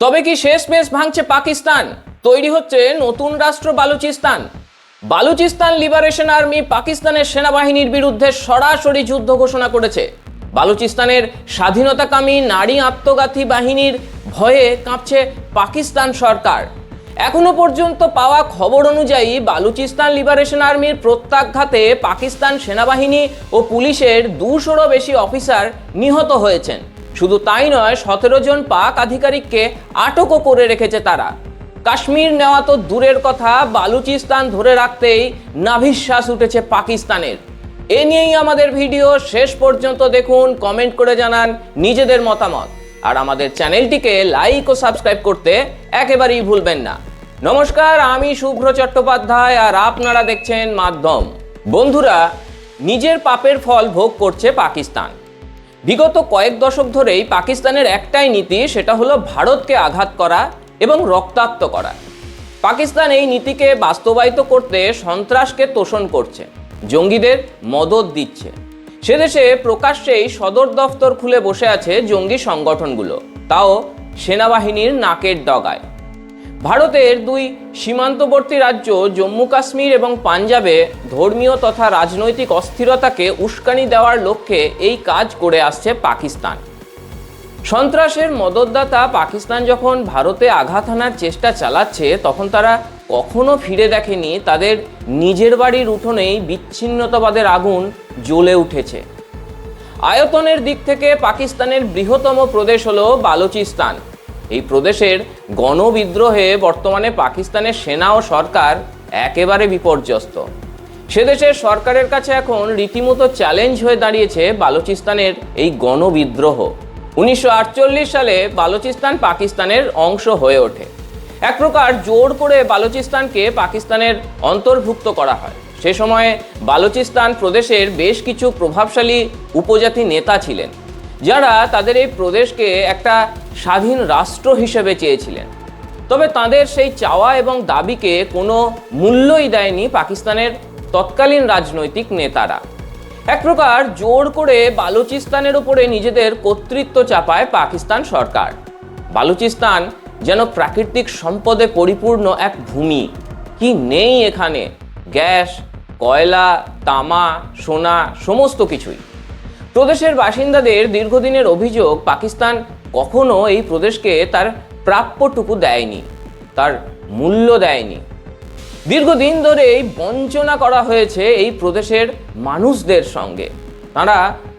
তবে কি শেষ মেশ ভাঙছে পাকিস্তান? তৈরি হচ্ছে নতুন রাষ্ট্র বালুচিস্তান। বালুচিস্তান লিবারেশন আর্মি পাকিস্তানের সেনাবাহিনীর বিরুদ্ধে সরাসরি যুদ্ধ ঘোষণা করেছে। বালুচিস্তানের স্বাধীনতাকামী নারী আত্মঘাতী বাহিনীর ভয়ে কাঁপছে পাকিস্তান সরকার। এখনও পর্যন্ত পাওয়া খবর অনুযায়ী বালুচিস্তান লিবারেশন আর্মির প্রত্যাঘাতে পাকিস্তান সেনাবাহিনী ও পুলিশের দুশোরও বেশি অফিসার নিহত হয়েছেন। শুধু তাই নয়, সতেরো জন পাক আধিকারিককে আটকও করে রেখেছে তারা। কাশ্মীর নেওয়া তো দূরের কথা, বালুচিস্তান ধরে রাখতেই নাভিশ্বাস উঠেছে পাকিস্তানের। এ নিয়েই আমাদের ভিডিও। শেষ পর্যন্ত দেখুন, কমেন্ট করে জানান নিজেদের মতামত। আর আমাদের চ্যানেলটিকে লাইক ও সাবস্ক্রাইব করতে একেবারেই ভুলবেন না। নমস্কার, আমি শুভ্র চট্টোপাধ্যায় আর আপনারা দেখছেন মাধ্যম। বন্ধুরা, নিজের পাপের ফল ভোগ করছে পাকিস্তান। বিগত কয়েক দশক ধরেই পাকিস্তানের একটাই নীতি সেটা হলো ভারতকে আঘাত করা এবং রক্তাক্ত করা। পাকিস্তান এই নীতিকে বাস্তবায়িত করতে সন্ত্রাসকে তোষণ করছে, জঙ্গিদের মদত দিচ্ছে। সে দেশে প্রকাশ্যেই সদর দফতর খুলে বসে আছে জঙ্গি সংগঠনগুলো, তাও সেনাবাহিনীর নাকের ডগায়। ভারতের দুই সীমান্তবর্তী রাজ্য জম্মু কাশ্মীর এবং পাঞ্জাবে ধর্মীয় তথা রাজনৈতিক অস্থিরতাকে উস্কানি দেওয়ার লক্ষ্যে এই কাজ করে আসছে পাকিস্তান। সন্ত্রাসের মদতদাতা পাকিস্তান যখন ভারতে আঘাত হানার চেষ্টা চালাচ্ছে, তখন তারা কখনো ফিরে দেখেনি তাদের নিজের বাড়ির উঠোনেই বিচ্ছিন্নতাবাদের আগুন জ্বলে উঠেছে। আয়তনের দিক থেকে পাকিস্তানের বৃহত্তম প্রদেশ হলো বালুচিস্তান। এই প্রদেশের গণবিদ্রোহে বর্তমানে পাকিস্তানের সেনা ও সরকার একেবারে বিপর্যস্ত। সে দেশের সরকারের কাছে এখন রীতিমতো চ্যালেঞ্জ হয়ে দাঁড়িয়েছে বালুচিস্তানের এই গণবিদ্রোহ। উনিশশো আটচল্লিশ সালে বালুচিস্তান পাকিস্তানের অংশ হয়ে ওঠে। এক প্রকার জোর করে বালুচিস্তানকে পাকিস্তানের অন্তর্ভুক্ত করা হয়। সে সময়ে বালুচিস্তান প্রদেশের বেশ কিছু প্রভাবশালী উপজাতি নেতা ছিলেন। যারা তাদের এই প্রদেশকে একটা স্বাধীন রাষ্ট্র হিসেবে চেয়েছিলেন। তবে তাদের সেই চাওয়া এবং দাবিকে কোনো মূল্যই দেয়নি পাকিস্তানের তৎকালীন রাজনৈতিক নেতারা। এক প্রকার জোর করে বালুচিস্তানের উপরে নিজেদের কর্তৃত্ব চাপায় পাকিস্তান সরকার। বালুচিস্তান যেন প্রাকৃতিক সম্পদে পরিপূর্ণ এক ভূমি। কি নেই এখানে? গ্যাস, কয়লা, তামা, সোনা, সমস্ত কিছুই। প্রদেশের বাসিন্দাদের দীর্ঘদিনের অভিযোগ পাকিস্তান কখনো এই প্রদেশকে তার প্রাপ্যটুকু দেয়নি, তার মূল্য দেয়নি। দীর্ঘদিন ধরেই বঞ্চনা করা হয়েছে এই প্রদেশের মানুষদের সঙ্গে। তারা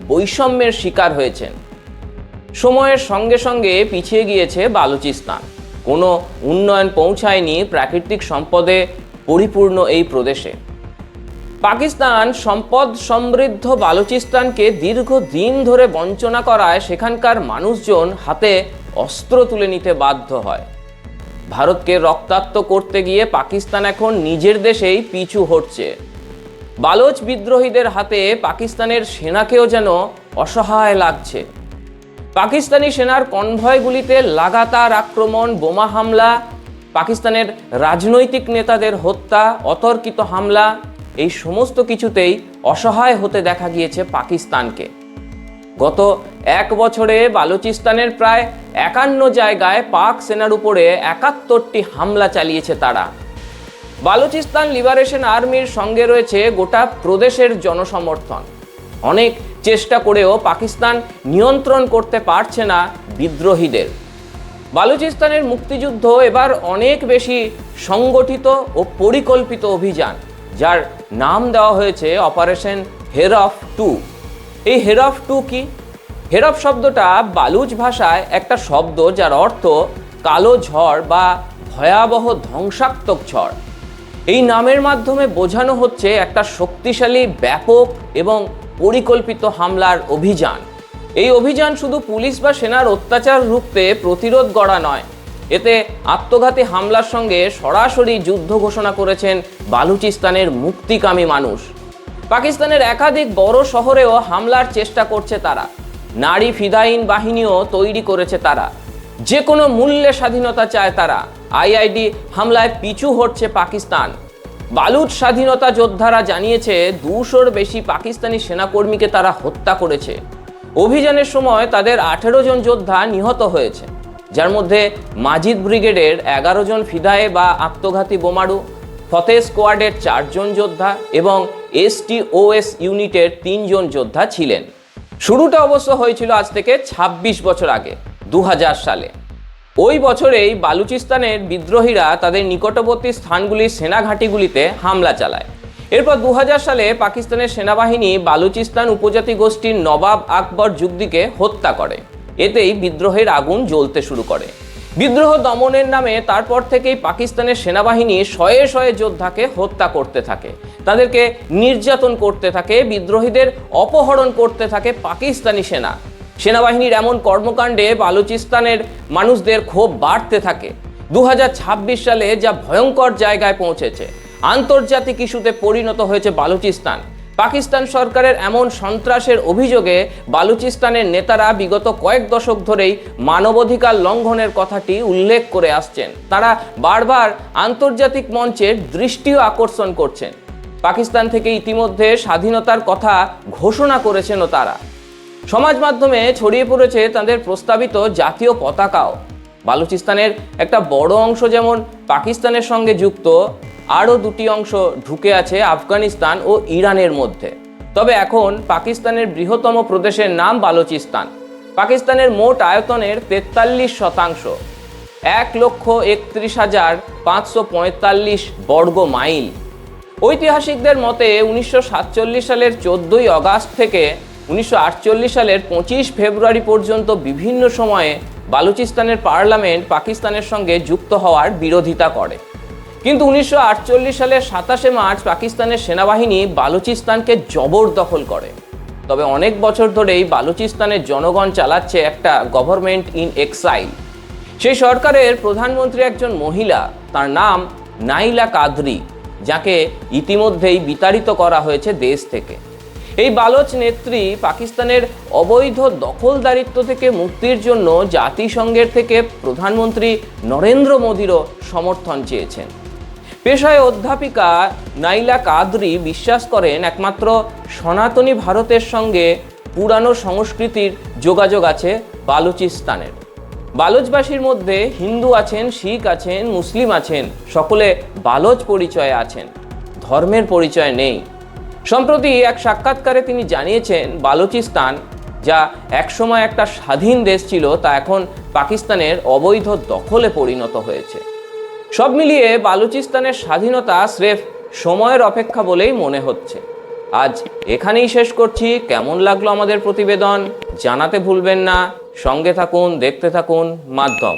বৈষম্যের শিকার হয়েছেন। সময়ের সঙ্গে সঙ্গে পিছিয়ে গিয়েছে বালুচিস্তান। কোনো উন্নয়ন পৌঁছায়নি প্রাকৃতিক সম্পদে পরিপূর্ণ এই প্রদেশে। পাকিস্তান সম্পদ সমৃদ্ধ বালুচিস্তানকে দীর্ঘদিন ধরে বঞ্চনা করায় সেখানকার মানুষজন হাতে অস্ত্র তুলে নিতে বাধ্য হয়। ভারতকে রক্তাক্ত করতে গিয়ে পাকিস্তান এখন নিজের দেশেই পিছু হটছে। বালোচ বিদ্রোহীদের হাতে পাকিস্তানের সেনাকেও যেন অসহায় লাগছে। পাকিস্তানি সেনার কনভয়গুলিতে লাগাতার আক্রমণ, বোমা হামলা, পাকিস্তানের রাজনৈতিক নেতাদের হত্যা, অতর্কিত হামলা এই সমস্ত কিছুতেই অসহায় হতে দেখা গিয়েছে পাকিস্তানকে। গত এক বছরে বালুচিস্তানের প্রায় একান্ন জায়গায় পাক সেনার উপরে একাত্তরটি হামলা চালিয়েছে তারা। বালুচিস্তান লিবারেশন আর্মির সঙ্গে রয়েছে গোটা প্রদেশের জনসমর্থন। অনেক চেষ্টা করেও পাকিস্তান নিয়ন্ত্রণ করতে পারছে না বিদ্রোহীদের। বালুচিস্তানের মুক্তিযুদ্ধ এবার অনেক বেশি সংগঠিত ও পরিকল্পিত অভিযান। যার নাম দেওয়া হয়েছে অপারেশন হেরফ টু। এই হেরফ টু কি? হেরফ শব্দটা বালুচ ভাষায় একটা শব্দ যার অর্থ কালো ঝড় বা ভয়াবহ ধ্বংসাত্মক ঝড়। এই নামের মাধ্যমে বোঝানো হচ্ছে একটা শক্তিশালী, ব্যাপক এবং পরিকল্পিত হামলার অভিযান। এই অভিযান শুধু পুলিশ বা সেনার অত্যাচার রুখতে প্রতিরোধ গড়া নয় এতে আত্মঘাতী হামলার সঙ্গে সরাসরি যুদ্ধ ঘোষণা করেছেন বালুচিস্তানের মুক্তিকামী মানুষ। পাকিস্তানের একাধিক বড় শহরেও হামলার চেষ্টা করছে তারা। নারী ফিদাইন বাহিনীও তৈরি করেছে তারা। যে কোনো মূল্যে স্বাধীনতা চায় তারা। আইআইডি হামলায় পিছু হটছে পাকিস্তান। বালুচ স্বাধীনতা যোদ্ধারা জানিয়েছে, দুশোর বেশি পাকিস্তানি সেনাকর্মীকে তারা হত্যা করেছে। অভিযানের সময় তাদের আঠেরো জন যোদ্ধা নিহত হয়েছে। যার মধ্যে মাজিদ ব্রিগেডের এগারো জন ফিদায়ে বা আত্মঘাতী বোমারু ফতে স্কোয়াডের চারজন যোদ্ধা এবং এসটিওএস ইউনিটের তিনজন যোদ্ধা ছিলেন। শুরুটা অবশ্য হয়েছিল আজ থেকে ২৬ বছর আগে দু হাজার সালে। ওই বছরেই বালুচিস্তানের বিদ্রোহীরা তাদের নিকটবর্তী স্থানগুলির সেনাঘাঁটিগুলিতে হামলা চালায়। এরপর দু হাজার সালে পাকিস্তানের সেনাবাহিনী বালুচিস্তান উপজাতি গোষ্ঠীর নবাব আকবর যুগদিকে হত্যা করে। এতেই বিদ্রোহের আগুন জ্বলতে শুরু করে। বিদ্রোহ দমনের নামে তারপর থেকেই পাকিস্তানের সেনাবাহিনী শয়ে শয়ে যোদ্ধাকে হত্যা করতে থাকে। তাদেরকে নির্যাতন করতে থাকে, বিদ্রোহীদের অপহরণ করতে থাকে পাকিস্তানি সেনা। সেনাবাহিনীর এমন কর্মকাণ্ডে বালুচিস্তানের মানুষদের ক্ষোভ বাড়তে থাকে। দু হাজার ছাব্বিশ সালে যা ভয়ঙ্কর জায়গায় পৌঁছেছে, আন্তর্জাতিক ইস্যুতে পরিণত হয়েছে বালুচিস্তান। পাকিস্তান সরকারের এমন সন্ত্রাসের অভিযোগে বালুচিস্তানের নেতারা বিগত কয়েক দশক ধরেই মানবাধিকার লঙ্ঘনের কথাটি উল্লেখ করে আসছেন। তারা বারবার আন্তর্জাতিক মঞ্চের দৃষ্টিও আকর্ষণ করছেন। পাকিস্তান থেকে ইতিমধ্যে স্বাধীনতার কথা ঘোষণা করেছেনও তারা। সমাজ মাধ্যমে ছড়িয়ে পড়েছে তাদের প্রস্তাবিত জাতীয় পতাকাও। বালুচিস্তানের একটা বড় অংশ যেমন পাকিস্তানের সঙ্গে যুক্ত আরও দুটি অংশ ঢুকে আছে আফগানিস্তান ও ইরানের মধ্যে। তবে এখন পাকিস্তানের বৃহত্তম প্রদেশের নাম বালুচিস্তান। পাকিস্তানের মোট আয়তনের তেতাল্লিশ শতাংশ। এক লক্ষ একত্রিশ হাজার পাঁচশো পঁয়তাল্লিশ বর্গ মাইল। ঐতিহাসিকদের মতে উনিশশো সাতচল্লিশ সালের চোদ্দোই অগাস্ট থেকে উনিশশো আটচল্লিশ সালের পঁচিশ ফেব্রুয়ারি পর্যন্ত বিভিন্ন সময়ে বালুচিস্তানের পার্লামেন্ট পাকিস্তানের সঙ্গে যুক্ত হওয়ার বিরোধিতা করে। কিন্তু উনিশশো আটচল্লিশ সালের সাতাশে মার্চ পাকিস্তানের সেনাবাহিনী বালুচিস্তানকে জবরদখল করে। তবে অনেক বছর ধরেই বালুচিস্তানের জনগণ চালাচ্ছে একটা গভর্নমেন্ট ইন এক্সাইল সেই সরকারের প্রধানমন্ত্রী একজন মহিলা, তার নাম নাইলা কাদরি, যাকে ইতিমধ্যেই বিতাড়িত করা হয়েছে দেশ থেকে। এই বালোচ নেত্রী পাকিস্তানের অবৈধ দখলদারিত্ব থেকে মুক্তির জন্য জাতিসংঘের থেকে প্রধানমন্ত্রী নরেন্দ্র মোদীরও সমর্থন চেয়েছেন। পেশায় অধ্যাপিকা নাইলা কাদরি বিশ্বাস করেন, একমাত্র সনাতনী ভারতের সঙ্গে পুরানো সংস্কৃতির যোগাযোগ আছে বালুচিস্তানের। বালোচবাসীর মধ্যে হিন্দু আছেন, শিখ আছেন, মুসলিম আছেন, সকলে বালোচ পরিচয়ে আছেন, ধর্মের পরিচয় নেই। সম্প্রতি এক সাক্ষাৎকারে তিনি জানিয়েছেন, বালুচিস্তান যা একসময় একটা স্বাধীন দেশ ছিল, তা এখন পাকিস্তানের অবৈধ দখলে পরিণত হয়েছে। সব মিলিয়ে বালুচিস্তানের স্বাধীনতা স্রেফ সময়ের অপেক্ষা বলেই মনে হচ্ছে। আজ এখানেই শেষ করছি। কেমন লাগল আমাদের প্রতিবেদন? জানাতে ভুলবেন না। সঙ্গে থাকুন, দেখতে থাকুন, মাধ্যম।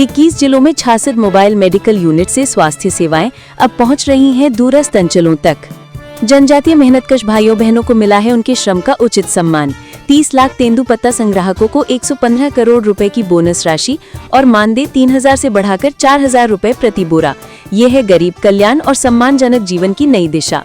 21 जिलों में छियासठ मोबाइल मेडिकल यूनिट से स्वास्थ्य सेवाएँ अब पहुँच रही हैं दूरस्थ अंचलों तक। जनजातीय मेहनतकश भाइयों बहनों को मिला है उनके श्रम का उचित सम्मान। 30 लाख तेंदुपत्ता संग्राहकों को 115 करोड़ रुपए की बोनस राशि और मानदेय 3000 से बढ़ाकर 4000 रुपए प्रति बोरा। ये है गरीब कल्याण और सम्मानजनक जीवन की नई दिशा।